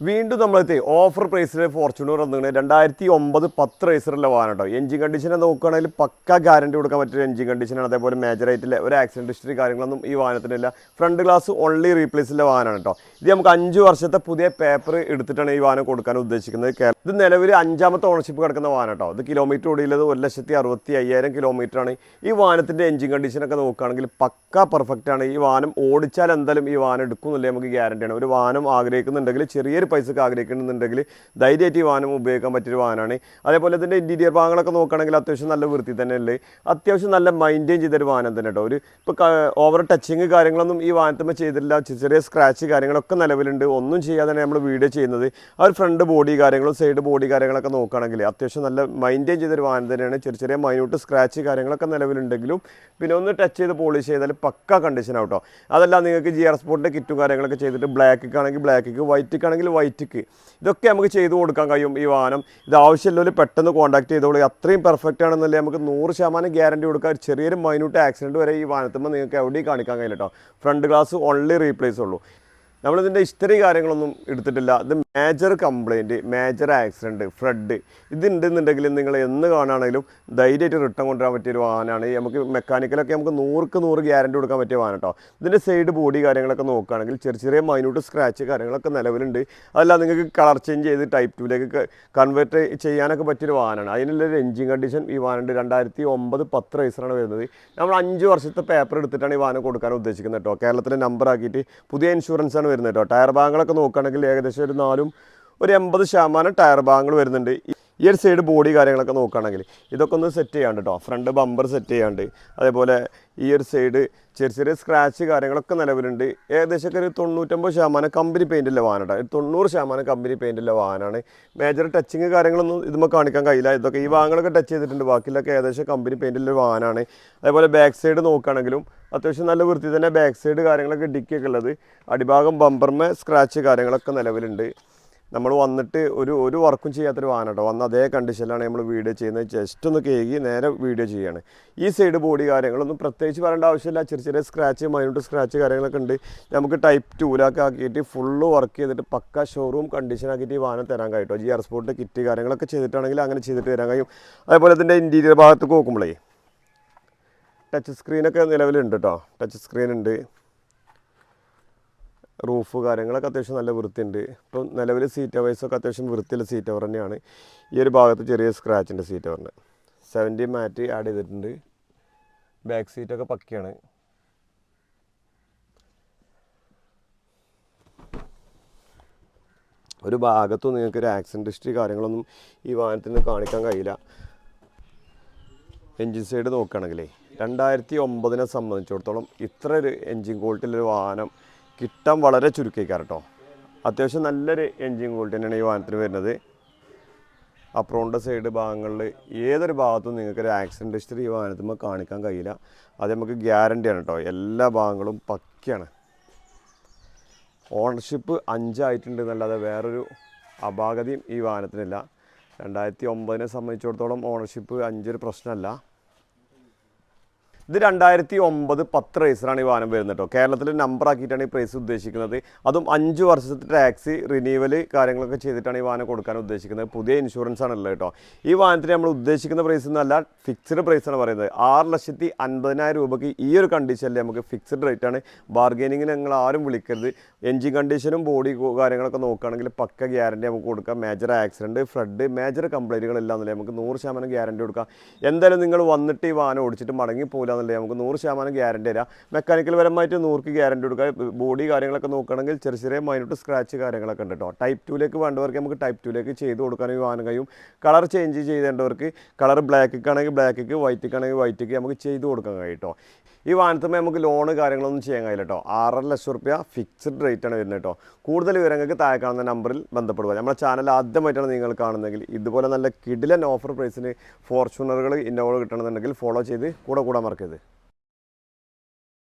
വീണ്ടും നമ്മളെത്തി ഓഫർ പ്രൈസിൽ ഫോർച്യൂണർ വന്നിങ്ങനെ രണ്ടായിരത്തി ഒമ്പത് പത്ത് റേസറിലെ വാഹനം കേട്ടോ എഞ്ചിൻ കണ്ടീഷനെ നോക്കുകയാണെങ്കിൽ പക്ക ഗ്യാരണ്ടി കൊടുക്കാൻ പറ്റിയ എഞ്ചിൻ കണ്ടീഷനാണ് അതേപോലെ മേജർ ആയിട്ടില്ല ഒരു ആക്സിഡന്റ് ഹിസ്റ്ററി കാര്യങ്ങളൊന്നും ഈ വാഹനത്തിനില്ല ഫ്രണ്ട് ഗ്ലാസ് ഓൺലി റീപ്ലേസിലെ വാഹനമാണ് കേട്ടോ ഇത് നമുക്ക് അഞ്ച് വർഷത്തെ പുതിയ പേപ്പർ എടുത്തിട്ടാണ് ഈ വാഹനം കൊടുക്കാൻ ഉദ്ദേശിക്കുന്നത്. ഇത് നിലവിൽ അഞ്ചാമത്തെ ഓണർഷിപ്പ് കിടക്കുന്ന വാഹനം കേട്ടോ ഇത് കിലോമീറ്റർ ഓടിയുള്ളത് ഒരു ലക്ഷത്തി അറുപത്തി അയ്യായിരം കിലോമീറ്റർ ആണ്. ഈ വാഹനത്തിന്റെ എഞ്ചിൻ കണ്ടീഷനൊക്കെ നോക്കുകയാണെങ്കിൽ പക്ക പെർഫെക്റ്റ് ആണ്. ഈ വാഹനം ഓടിച്ചാൽ എന്തായാലും ഈ വാഹനം എടുക്കുന്നില്ലേ നമുക്ക് ഗ്യാരണ്ടിയാണ് ഒരു വാഹനം ആഗ്രഹിക്കുന്നുണ്ടെങ്കിൽ ചെറിയൊരു പൈസക്ക് ആഗ്രഹിക്കുന്നുണ്ടെങ്കിൽ ധൈര്യമായിട്ട് ഈ വാഹനം ഉപയോഗിക്കാൻ പറ്റിയൊരു വാഹനമാണ്. അതേപോലെ ഇതിന്റെ ഇന്റീരിയർ ഭാഗങ്ങളൊക്കെ നോക്കുകയാണെങ്കിൽ അത്യാവശ്യം നല്ല വൃത്തി തന്നെ അല്ലേ അത്യാവശ്യം നല്ല മൈന്റെയിൻ ചെയ്തൊരു വാഹനം തന്നെ കേട്ടോ. ഒരു ഇപ്പോൾ ഓവർ ടച്ചിങ് കാര്യങ്ങളൊന്നും ഈ വാഹനത്തിന് ചെയ്തിട്ടില്ല. ചെറിയ സ്ക്രാച്ച് കാര്യങ്ങളൊക്കെ നിലവിലുണ്ട്. ഒന്നും ചെയ്യാതെ നമ്മൾ വീഡിയോ ചെയ്യുന്നത്. ആ ഒരു ഫ്രണ്ട് ബോഡി കാര്യങ്ങളും സൈഡ് ബോഡി കാര്യങ്ങളൊക്കെ നോക്കുകയാണെങ്കിൽ അത്യാവശ്യം നല്ല മൈന്റെയിൻ ചെയ്തൊരു വാഹനം തന്നെയാണ്. ചെറിയ ചെറിയ മൈന്യൂട്ട് സ്ക്രാച്ച് കാര്യങ്ങളൊക്കെ നിലവിലുണ്ടെങ്കിലും പിന്നെ ഒന്ന് ടച്ച് ചെയ്ത് പോളിഷ് ചെയ്താൽ പക്ക കണ്ടീഷൻ ആവട്ടോ അതല്ല നിങ്ങൾക്ക് ജി ആർ സ്പോർട്ടിന്റെ കിറ്റും കാര്യങ്ങളൊക്കെ ചെയ്തിട്ട് ബ്ലാക്ക് ആണെങ്കിൽ ബ്ലാക്ക് വൈറ്റ് ആണെങ്കിൽ വൈറ്റിക്ക്. ഇതൊക്കെ നമുക്ക് ചെയ്തു കൊടുക്കാൻ കഴിയും ഈ വാഹനം. ഇത് ആവശ്യമില്ലൊരു പെട്ടെന്ന് കോൺടാക്ട് ചെയ്തോളൂ. അത്രയും പെർഫെക്റ്റ് ആണെന്നല്ലേ നമുക്ക് നൂറ് ശതമാനം ഗ്യാരണ്ടി കൊടുക്കുക ചെറിയൊരു മൈന്യൂട്ട് ആക്സിഡന്റ് വരെ ഈ വാഹനത്തുമ്പോൾ നിങ്ങൾക്ക് എവിടെയും കാണിക്കാൻ കഴിയില്ല കേട്ടോ ഫ്രണ്ട് ഗ്ലാസ് ഓൺലി റീപ്ലേസ് ഉള്ളൂ. നമ്മളിതിന്റെ ഹിസ്റ്ററി കാര്യങ്ങളൊന്നും എടുത്തിട്ടില്ല. ഇത് major complaint major accident flood ഇതുണ്ടെന്നുണ്ടെങ്കിൽ നിങ്ങൾ എന്ന് കാണുകയാണെങ്കിലും ധൈര്യമായിട്ട് റിട്ടേൺ കൊണ്ടുവരാൻ പറ്റിയൊരു വാഹനമാണ്. നമുക്ക് മെക്കാനിക്കലൊക്കെ നമുക്ക് നൂറുക്ക് നൂറ് ഗ്യാരണ്ടി കൊടുക്കാൻ പറ്റിയ വാഹനം കേട്ടോ ഇതിന്റെ സൈഡ് ബോഡി കാര്യങ്ങളൊക്കെ നോക്കുകയാണെങ്കിൽ ചെറിയ ചെറിയ മൈന്യൂട്ട് സ്ക്രാച്ച് കാര്യങ്ങളൊക്കെ നിലവിലുണ്ട്. അതല്ല നിങ്ങൾക്ക് കളർ ചേഞ്ച് ചെയ്ത് ടൈപ്പ് ടൂവിലേക്ക് കൺവേർട്ട് ചെയ്യാനൊക്കെ പറ്റിയൊരു വാഹനമാണ്. അതിനുള്ളൊരു എഞ്ചിൻ കണ്ടീഷൻ ഈ വാഹനമുണ്ട്. രണ്ടായിരത്തി ഒമ്പത് പത്ത് റേസറാണ് വരുന്നത്. നമ്മൾ അഞ്ച് വർഷത്തെ പേപ്പർ എടുത്തിട്ടാണ് ഈ വാഹനം കൊടുക്കാൻ ഉദ്ദേശിക്കുന്നത് കേട്ടോ. കേരളത്തിലെ നമ്പർ ആക്കിയിട്ട് പുതിയ ഇൻഷുറൻസ് ആണ് വരുന്നത് കേട്ടോ. ടയർ ഭാഗങ്ങളൊക്കെ നോക്കുകയാണെങ്കിൽ ഏകദേശം ഒരു നാലും ഒരു എൺപത് ശതമാനം ടയർ ഭാഗങ്ങൾ വരുന്നുണ്ട്. ഈ ഒരു സൈഡ് ബോഡി കാര്യങ്ങളൊക്കെ നോക്കുകയാണെങ്കിൽ ഇതൊക്കെ ഒന്ന് സെറ്റ് ചെയ്യാണ്ട് കേട്ടോ. ഫ്രണ്ട് ബമ്പർ സെറ്റ് ചെയ്യാണ്ട്. അതേപോലെ ഈ ഒരു സൈഡ് ചെറിയ ചെറിയ സ്ക്രാച്ച് കാര്യങ്ങളൊക്കെ നിലവിലുണ്ട്. ഏകദേശം ഒരു തൊണ്ണൂറ്റമ്പത് ശതമാനം കമ്പനി പെയിന്റിലെ വാനാണ് കേട്ടോ. തൊണ്ണൂറ് ശതമാനം കമ്പനി പെയിന്റിലെ വാഹനമാണ് മേജർ ടച്ചിങ് കാര്യങ്ങളൊന്നും ഇതുമ്പോൾ കാണിക്കാൻ കഴിയില്ല. ഇതൊക്കെ ഈ വാഹനങ്ങളൊക്കെ ടച്ച് ചെയ്തിട്ടുണ്ട്. ബാക്കിയിലൊക്കെ ഏകദേശം കമ്പനി പെയിന്റിലെ വാഹനമാണ് അതേപോലെ ബാക്ക് സൈഡ് നോക്കുകയാണെങ്കിലും അത്യാവശ്യം നല്ല വൃത്തി തന്നെ ബാക്ക് സൈഡ് കാര്യങ്ങളൊക്കെ ഡിക്കിയൊക്കെ ഉള്ളത്. അടിഭാഗം ബമ്പർമേ സ്ക്രാച്ച് കാര്യങ്ങളൊക്കെ നിലവിലുണ്ട്. നമ്മൾ വന്നിട്ട് ഒരു ഒരു വർക്കും ചെയ്യാത്തൊരു വാഹനം കേട്ടോ വന്ന അതേ കണ്ടീഷനിലാണ് നമ്മൾ വീഡിയോ ചെയ്യുന്നത്. ജസ്റ്റ് ഒന്ന് കേകി നേരെ വീഡിയോ ചെയ്യുകയാണ് ഈ സൈഡ് ബോഡി കാര്യങ്ങളൊന്നും പ്രത്യേകിച്ച് പറയേണ്ട ആവശ്യമില്ല. ചെറിയ ചെറിയ സ്ക്രാച്ച് മൈനൂട്ട് സ്ക്രാച്ച് കാര്യങ്ങളൊക്കെ ഉണ്ട്. നമുക്ക് ടൈപ്പ് ടൂലൊക്കെ ആക്കിയിട്ട് ഫുള്ള് വർക്ക് ചെയ്തിട്ട് പക്ക ഷോറൂം കണ്ടീഷൻ ആക്കിയിട്ട് ഈ വാഹനം തരാൻ കഴിയും ജി ആർ സ്പോർട്ട് കിറ്റ് കാര്യങ്ങളൊക്കെ ചെയ്തിട്ടാണെങ്കിൽ അങ്ങനെ ചെയ്തിട്ട് തരാൻ കഴിയും. അതേപോലെ തന്നെ ഇന്റീരിയർ ഭാഗത്ത് നോക്കുമ്പോഴേ ടച്ച് സ്ക്രീനൊക്കെ നിലവിലുണ്ട് കേട്ടോ ടച്ച് സ്ക്രീൻ ഉണ്ട്. റൂഫ് കാര്യങ്ങളൊക്കെ അത്യാവശ്യം നല്ല വൃത്തിയുണ്ട്. ഇപ്പം നിലവിൽ സീറ്റ് വൈസൊക്കെ അത്യാവശ്യം വൃത്തിയുള്ള സീറ്റ് അവർ തന്നെയാണ്. ഈ ഒരു ഭാഗത്ത് ചെറിയ സ്ക്രാച്ചിന്റെ സീറ്റ് കവറിന് സെവന്റി മാറ്റ് ആഡ് ചെയ്തിട്ടുണ്ട്. ബാക്ക് സീറ്റൊക്കെ പക്കയാണ്. ഒരു ഭാഗത്തും നിങ്ങൾക്ക് ഒരു ആക്സിഡന്റ് ഹിസ്റ്ററി കാര്യങ്ങളൊന്നും ഈ വാഹനത്തിന് കാണിക്കാൻ കഴിയില്ല. എൻജിൻ സൈഡ് നോക്കുകയാണെങ്കിലേ. രണ്ടായിരത്തി ഒമ്പതിനെ സംബന്ധിച്ചിടത്തോളം ഇത്ര ഒരു എൻജിൻ ക്വാളിറ്റിയിലൊരു വാഹനം കിട്ടാൻ വളരെ ചുരുക്കിക്കാറ് കേട്ടോ അത്യാവശ്യം നല്ലൊരു എൻജിൻ ക്വാളിറ്റി തന്നെയാണ് ഈ വാഹനത്തിന് വരുന്നത്. അപ്രോണിന്റെ സൈഡ് ഭാഗങ്ങളിൽ ഏതൊരു ഭാഗത്തും നിങ്ങൾക്ക് ഒരു ആക്സിഡന്റ് ഹിസ്റ്ററി ഈ വാഹനത്തിൽ കാണിക്കാൻ കഴിയില്ല. അത് നമുക്ക് ഗ്യാരണ്ടിയാണ് കേട്ടോ എല്ലാ ഭാഗങ്ങളും പക്കയാണ്. ഓണർഷിപ്പ് അഞ്ചായിട്ടുണ്ട് എന്നല്ലാതെ വേറൊരു അപാകതയും ഈ വാഹനത്തിനില്ല. രണ്ടായിരത്തി ഒമ്പതിനെ സംബന്ധിച്ചിടത്തോളം ഓണർഷിപ്പ് അഞ്ചൊരു പ്രശ്നമല്ല. ഇത് രണ്ടായിരത്തി ഒമ്പത് പത്ത് റേസറാണ് ഈ വാഹനം വരുന്നത് കേട്ടോ കേരളത്തിൽ നമ്പർ ആക്കിയിട്ടാണ് ഈ പ്രൈസ് ഉദ്ദേശിക്കുന്നത്. അതും അഞ്ച് വർഷത്തെ ടാക്സി റിന്യൂവൽ കാര്യങ്ങളൊക്കെ ചെയ്തിട്ടാണ് ഈ വാഹനം കൊടുക്കാൻ ഉദ്ദേശിക്കുന്നത്. പുതിയ ഇൻഷുറൻസ് ആണല്ലോ കേട്ടോ ഈ വാഹനത്തിന് നമ്മൾ ഉദ്ദേശിക്കുന്ന പ്രൈസ് എന്നല്ല ഫിക്സ്ഡ് പ്രൈസ് ആണ് പറയുന്നത്. ആറ് ലക്ഷത്തി അൻപതിനായിരം രൂപയ്ക്ക് ഈ ഒരു കണ്ടീഷനിൽ നമുക്ക് ഫിക്സ്ഡ് റേറ്റ് ആണ്. ബാർഗൈനിങ്ങിന് നിങ്ങൾ ആരും വിളിക്കരുത്. എൻജിൻ കണ്ടീഷനും ബോഡി കാര്യങ്ങളൊക്കെ നോക്കുകയാണെങ്കിൽ പക്ക ഗ്യാരണ്ടി നമുക്ക് കൊടുക്കാം. മേജർ ആക്സിഡന്റ് ഫ്ലഡ് മേജർ കംപ്ലൈന്റുകളെല്ലാം എന്നല്ലേ നമുക്ക് നൂറ് ശതമാനം ഗ്യാരണ്ടി കൊടുക്കാം. എന്തായാലും നിങ്ങൾ വന്നിട്ട് ഈ വാഹനം ഓടിച്ചിട്ട് മടങ്ങി പോകില്ല എന്നല്ലേ നമുക്ക് നൂറ് ശതമാനം ഗ്യാരണ്ടി തരാം. മെക്കാനിക്കൽ പരമായിട്ട് നൂറ്ക്ക് ഗ്യാരണ്ടി കൊടുക്കുക ബോഡി കാര്യങ്ങളൊക്കെ നോക്കുകയാണെങ്കിൽ ചെറിയ ചെറിയ മൈനോട്ട് സ്ക്രാച്ച് കാര്യങ്ങളൊക്കെ ഉണ്ട് കേട്ടോ ടൈപ്പ് ടൂലേക്ക് വേണ്ടവർക്ക് നമുക്ക് ടൈപ്പ് ടൂലേക്ക് ചെയ്ത് കൊടുക്കാൻ വാങ്ങാൻ കഴിയും. കളർ ചേഞ്ച് ചെയ്തേണ്ടവർക്ക് കളർ ബ്ലാക്കിക്ക് ആണെങ്കിൽ ബ്ലാക്കിക്ക് വൈറ്റിക്ക് ആണെങ്കിൽ വൈറ്റിക്ക് നമുക്ക് ചെയ്ത് കൊടുക്കാൻ കഴിയും കേട്ടോ ഈ വാഹനത്തുമ്പോൾ നമുക്ക് ലോണ് കാര്യങ്ങളൊന്നും ചെയ്യാൻ കഴിയില്ല കേട്ടോ ആറര ലക്ഷം റുപ്യ ഫിക്സ്ഡ് റേറ്റ് ആണ് വരുന്നത് കേട്ടോ കൂടുതൽ വിവരങ്ങൾക്ക് താഴെ കാണുന്ന നമ്പറിൽ ബന്ധപ്പെടുക. നമ്മുടെ ചാനൽ ആദ്യമായിട്ടാണ് നിങ്ങൾ കാണുന്നതെങ്കിൽ ഇതുപോലെ നല്ല കിടിലൻ ഓഫർ പ്രൈസിന് ഫോർച്യൂണറുകൾ ഇന്നോവ കിട്ടണമെന്നുണ്ടെങ്കിൽ ഫോളോ ചെയ്ത് കൂടെ കൂടാൻ മറക്കരുത്. başladı.